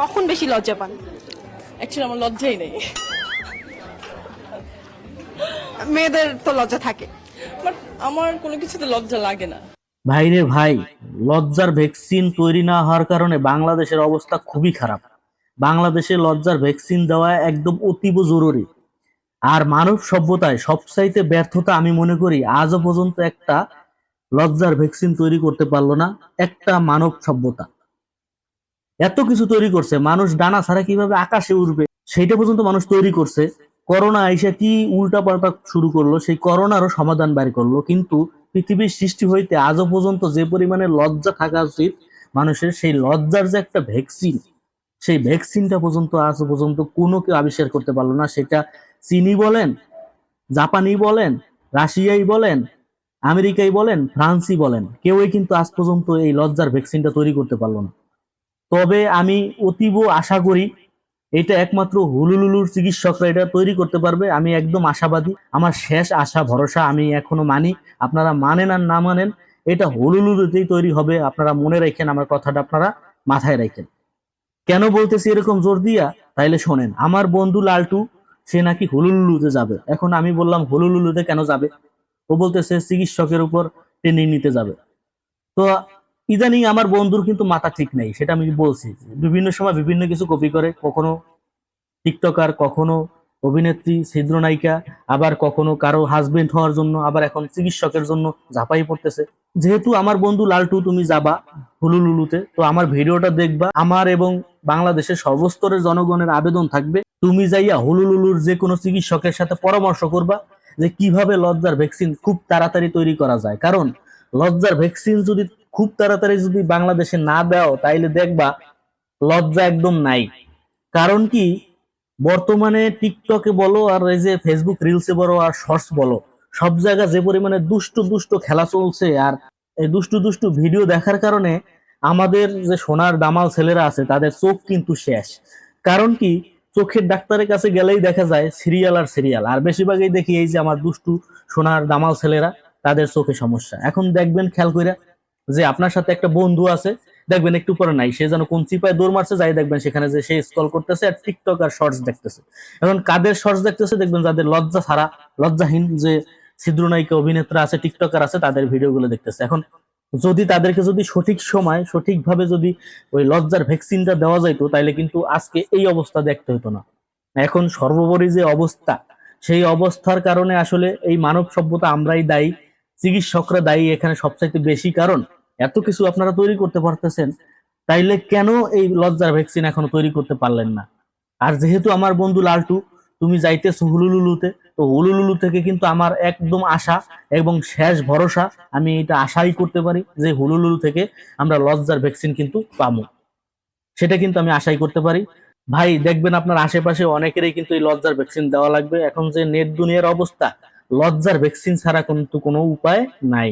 কখন বেশি লজ্জা পান? অ্যাকচুয়ালি আমার লজ্জাই নেই। মেয়েদের তো লজ্জা থাকে। বাট আমার কোনো কিছুতে লজ্জা লাগে না। ভাইরে ভাই লজ্জার ভ্যাকসিন তৈরি না হওয়ার কারণে বাংলাদেশের অবস্থা খুবই খারাপ। বাংলাদেশে লজ্জার ভ্যাকসিন দেওয়া একদম অতীব জরুরি। আর মানব সভ্যতায় সবচাইতে ব্যর্থতা আমি মনে করি আজও পর্যন্ত একটা লজ্জার ভ্যাকসিন তৈরি করতে পারল না একটা মানব সভ্যতা। এত কিছু তৈরি করছে, মানুষ ডানা ছাড়া কীভাবে আকাশে উঠবে সেইটা পর্যন্ত মানুষ তৈরি করছে। করোনা আইসা কি উল্টা পাল্টা শুরু করল, সেই করোনারও সমাধান বের করল। কিন্তু পৃথিবীর সৃষ্টি হইতে আজও পর্যন্ত যে পরিমাণে লজ্জা থাকা উচিত মানুষের, সেই লজ্জার যে একটা ভ্যাকসিন সেই ভ্যাকসিনটা পর্যন্ত আজ পর্যন্ত কোনো কেউ আবিষ্কার করতে পারল না। সেটা চীনি বলেন জাপানি বলেন, রাশিয়াই বলেন, আমেরিকাই বলেন, ফ্রান্সই বলেন। কেউই কিন্তু আজ পর্যন্ত এই লজ্জার ভ্যাকসিনটা তৈরি করতে পারল না। তবে আমি অতীব আশা করি এটা একমাত্র হুলুলুলুর চিকিৎসকরা এটা তৈরি করতে পারবে। আমি একদম আশাবাদী। আমার শেষ আশা, ভরসা আমি এখনও মানি। আপনারা মানেন আর না মানেন, এটা হুলুলুলুতেই তৈরি হবে। আপনারা মনে রাখেন আমার কথাটা আপনারা মাথায় রাখেন। কেন বলতেছি এরকম জোর দিয়া? তাইলে শোনেন, আমার বন্ধু লালটু, সে নাকি হুলুলুলুতে যাবে। এখন আমি বললাম, হুলুলুলুতে কেন যাবে? ও বলতেছে, চিকিৎসকের উপর ট্রেনিং নিতে যাবে। তো ইদানিং আমার বন্ধুর কিন্তু মাথা ঠিক নেই, সেটা আমি বলছি। বিভিন্ন সময় বিভিন্ন কিছু কপি করে, কখনো টিকটকার কখনো অভিনেত্রী ছিদ্র নায়িকা আবার কখনো কারও হাজবেন্ড হওয়ার জন্য, আবার এখন চিকিৎসকের জন্য ঝাঁপাই পড়তেছে। যেহেতু আমার বন্ধু লালটু, তুমি যাবা হুলুলুলুতে, তো আমার ভিডিওটা দেখবা। আমার এবং বাংলাদেশের সর্বস্তরের জনগণের আবেদন থাকবে, তুমি যাইয়া হুলুলুলুর যে কোনো চিকিৎসকের সাথে পরামর্শ করবা যে কীভাবে লজ্জার ভ্যাকসিন খুব তাড়াতাড়ি তৈরি করা যায়। কারণ লজ্জার ভ্যাকসিন যদি খুব তাড়াতাড়ি যদি বাংলাদেশে না দাও, তাইলে দেখবা লজ্জা একদম নাই। কারণ কি? বর্তমানে টিকটকে বলো আর এই যে ফেসবুক রিলসে বলো আর শর্টস বলো, সব জায়গায় যে পরিমাণে দুষ্টু দুষ্টু খেলা চলছে আর এই দুষ্টু দুষ্টু ভিডিও দেখার কারণে আমাদের যে সোনার দামাল ছেলেরা আছে, তাদের চোখ কিন্তু শেষ। কারণ কি? চোখের ডাক্তারের কাছে গেলেই দেখা যায় সিরিয়াল আর সিরিয়াল, আর বেশিরভাগই দেখি এই যে আমার দুষ্টু সোনার দামাল ছেলেরা, তাদের চোখে সমস্যা। এখন দেখবেন, খেয়াল কইরা যে আপনার সাথে একটা বন্ধু আছে, দেখবেন একটু পরে নাই, সে যেন কোন চিপায় দৌড় মারছে, যাই দেখবেন সেখানে যে সে স্কল করতেছে আর টিকটক আর শর্টস দেখতেছে। এখন কাদের শর্টস দেখতেছে, দেখবেন যাদের লজ্জা ছাড়া, লজ্জাহীন যে ছিদ্র নায়িকা অভিনেত্রা আছে টিকটকার আছে, তাদের ভিডিওগুলো দেখতেছে। এখন যদি তাদেরকে যদি সঠিক সময়, সঠিকভাবে যদি ওই লজ্জার ভ্যাকসিনটা দেওয়া যাইতো তাহলে কিন্তু আজকে এই অবস্থা দেখতে হতো না। এখন সর্বোপরি যে অবস্থা, সেই অবস্থার কারণে আসলে এই মানব সভ্যতা আমরাই দায়ী, চিকিৎসকরা দায়ী এখানে সবচাইতে বেশি। কারণ এত কিছু আপনারা তৈরি করতে পারতেছেন, তাইলে কেন এই লজ্জার ভ্যাকসিন এখনও তৈরি করতে পারলেন না? আর যেহেতু আমার বন্ধু লালটু, তুমি যাইতেছো হুলুলুলুতে, তো হুলুলুলু থেকে কিন্তু আমার একদম আশা এবং শেষ ভরসা, আমি এটা আশাই করতে পারি যে হুলুলুলু থেকে আমরা লজ্জার ভ্যাকসিন কিন্তু পাবো। সেটা কিন্তু আমি আশাই করতে পারি। ভাই, দেখবেন আপনার আশেপাশে অনেকেরই কিন্তু এই লজ্জার ভ্যাকসিন দেওয়া লাগবে। এখন যে নেট দুনিয়ার অবস্থা, লজ্জার ভ্যাকসিন ছাড়া কিন্তু কোনো উপায় নাই।